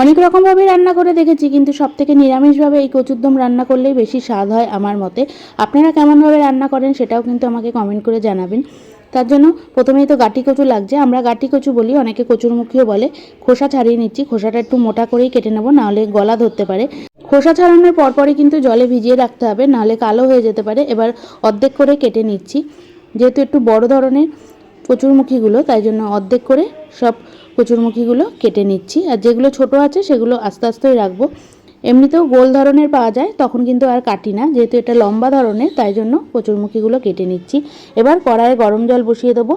অনেক রকমভাবে রান্না করে দেখেছি, কিন্তু সব থেকে নিরামিষভাবে এই কচুরদম রান্না করলেই বেশি স্বাদ হয় আমার মতে। আপনারা কেমনভাবে রান্না করেন সেটাও কিন্তু আমাকে কমেন্ট করে জানাবেন। তার জন্য প্রথমেই তো গাটি কচু লাগছে, আমরা গাটি কচু বলি, অনেকে কচুর কচুরমুখীও বলে। খোসা ছাড়িয়ে নিচ্ছি, খোসাটা একটু মোটা করেই কেটে নেব, নাহলে গলা ধরতে পারে। খোসা ছাড়ানোর পরপরই কিন্তু জলে ভিজিয়ে রাখতে হবে, নাহলে কালো হয়ে যেতে পারে। এবার অর্ধেক করে কেটে নিচ্ছি, যেহেতু একটু বড় ধরনের। কচুরমুখীগুলো, তাই জন্য অর্ধেক করে সব কচুরমুখীগুলো কেটে নিচ্ছি। আর যেগুলো ছোট আছে, সেগুলো আস্তে আস্তেই রাখব। এমনিতেও গোল ধরনের পাওয়া যায়, তখন কিন্তু আর কাটি না। যেহেতু এটা লম্বা ধরনের, তাই জন্য কচুরমুখীগুলো কেটে নিচ্ছি। এবার কড়াইয়ে গরম জল বসিয়ে দেবো।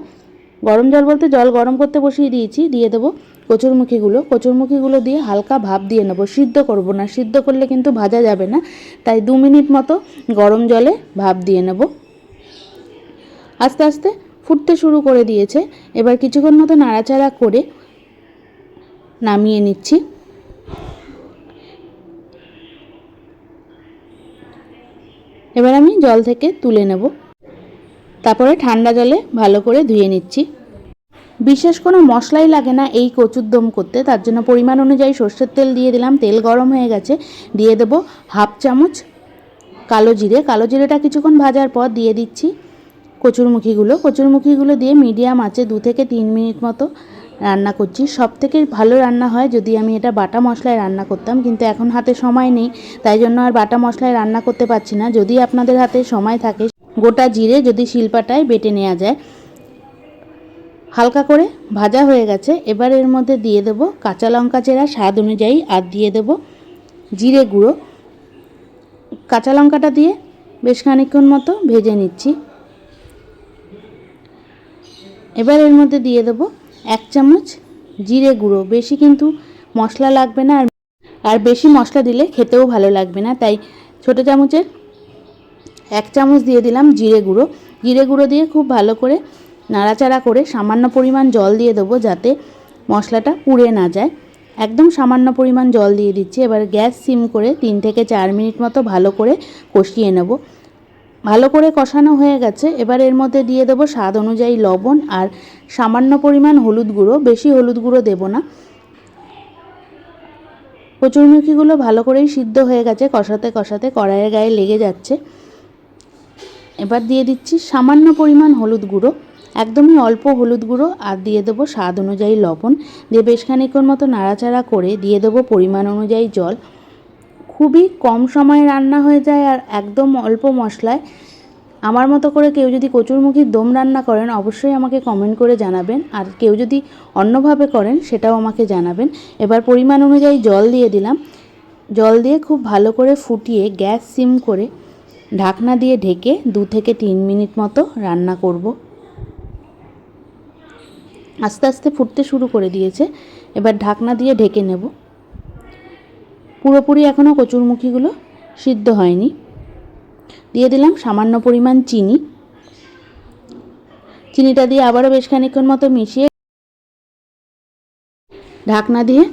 গরম জল বলতে জল গরম করতে বসিয়ে দিয়েছি, দিয়ে দেবো কচুরমুখীগুলো। কচুরমুখীগুলো দিয়ে হালকা ভাপ দিয়ে নেব। সিদ্ধ করব না, সিদ্ধ করলে কিন্তু ভাজা যাবে না। তাই দু মিনিট মতো গরম জলে ভাপ দিয়ে নেব। আস্তে আস্তে ফুটতে শুরু করে দিয়েছে। এবার কিছুক্ষণ মতো নাড়াচাড়া করে নামিয়ে নিচ্ছি। এবার আমি জল থেকে তুলে নেব। তারপরে ঠান্ডা জলে ভালো করে ধুয়ে নিচ্ছি। বিশেষ কোনো মশলাই লাগে না এই কচুর দম করতে। তার জন্য পরিমাণ অনুযায়ী সর্ষের তেল দিয়ে দিলাম। তেল গরম হয়ে গেছে। দিয়ে দেব হাফ চামচ কালো জিরে। কালো জিরেটা কিছুক্ষণ ভাজার পর দিয়ে দিচ্ছি। কচুরমুখীগুলো। কচুরমুখীগুলো দিয়ে মিডিয়াম আছে দু থেকে তিন মিনিট মতো রান্না করছি। সব থেকে ভালো রান্না হয় যদি আমি এটা বাটা মশলায় রান্না করতাম, কিন্তু এখন হাতে সময় নেই, তাই জন্য আর বাটা মশলায় রান্না করতে পারছি না। যদি আপনাদের হাতে সময় থাকে, গোটা জিরে যদি শিলপাটায় বেটে নেওয়া যায়। হালকা করে ভাজা হয়ে গেছে, এবার এর মধ্যে দিয়ে দেবো কাঁচা লঙ্কা চেরা স্বাদ অনুযায়ী, আর দিয়ে দেবো জিরে গুঁড়ো। কাঁচা লঙ্কাটা দিয়ে বেশ খানিক্ষণ মতো ভেজে নিচ্ছি। এবার এর মধ্যে দিয়ে দেবো এক চামচ জিরে গুঁড়ো। বেশি কিন্তু মশলা লাগবে না, আর আর বেশি মশলা দিলে খেতেও ভালো লাগবে না। তাই ছোটো চামচের এক চামচ দিয়ে দিলাম জিরে গুঁড়ো। জিরে গুঁড়ো দিয়ে খুব ভালো করে নাড়াচাড়া করে সামান্য পরিমাণ জল দিয়ে দেবো যাতে মশলাটা পুড়ে না যায়। একদম সামান্য পরিমাণ জল দিয়ে দিচ্ছি। এবার গ্যাস সিম করে তিন থেকে চার মিনিট মতো ভালো করে কষিয়ে নেব। ভালো করে কষানো হয়ে গেছে। এবার এর মধ্যে দিয়ে দেবো স্বাদ অনুযায়ী লবণ আর সামান্য পরিমাণ হলুদ গুঁড়ো। বেশি হলুদ গুঁড়ো দেবো না। কচুরমুখিগুলো ভালো করেই সিদ্ধ হয়ে গেছে। কষাতে কষাতে কড়াইয়ের গায়ে লেগে যাচ্ছে। এবার দিয়ে দিচ্ছি সামান্য পরিমাণ হলুদ গুঁড়ো। একদমই অল্প হলুদ গুঁড়ো আর দিয়ে দেবো স্বাদ অনুযায়ী লবণ। দিয়ে বেশ খানিক্ষণ মতো নাড়াচাড়া করে দিয়ে দেবো পরিমাণ অনুযায়ী জল। খুবই কম সময়ে রান্না হয়ে যায় আর একদম অল্প মশলায়। আমার মতো করে কেউ যদি কচুরমুখির দম রান্না করেন, অবশ্যই আমাকে কমেন্ট করে জানাবেন। আর কেউ যদি অন্যভাবে করেন, সেটাও আমাকে জানাবেন। এবার পরিমাণ অনুযায়ী জল দিয়ে দিলাম। জল দিয়ে খুব ভালো করে ফুটিয়ে গ্যাস সিম করে ঢাকনা দিয়ে ঢেকে দু থেকে তিন মিনিট মতো রান্না করব। আস্তে আস্তে ফুটতে শুরু করে দিয়েছে। এবার ঢাকনা দিয়ে ঢেকে নেব। পুরোপুরি এখনও কচুরমুখিগুলো সিদ্ধ হয়নি। দিয়ে দিলাম সামান্য পরিমাণ চিনি। চিনিটা দিয়ে আবারও বেশ খানিক্ষণ মতো মিশিয়ে ঢাকনা দিয়ে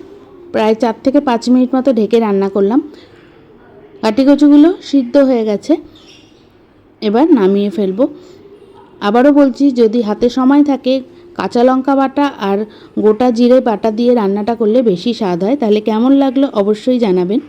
প্রায় চার থেকে পাঁচ মিনিট মতো ঢেকে রান্না করলাম। কাটি কচুগুলো সিদ্ধ হয়ে গেছে। এবার নামিয়ে ফেলব। আবারও বলছি, যদি হাতে সময় থাকে কাঁচা লঙ্কা বাটা আর গোটা জিরে বাটা দিয়ে রান্নাটা করলে বেশি স্বাদ হয়। তাহলে কেমন লাগল অবশ্যই জানাবেন।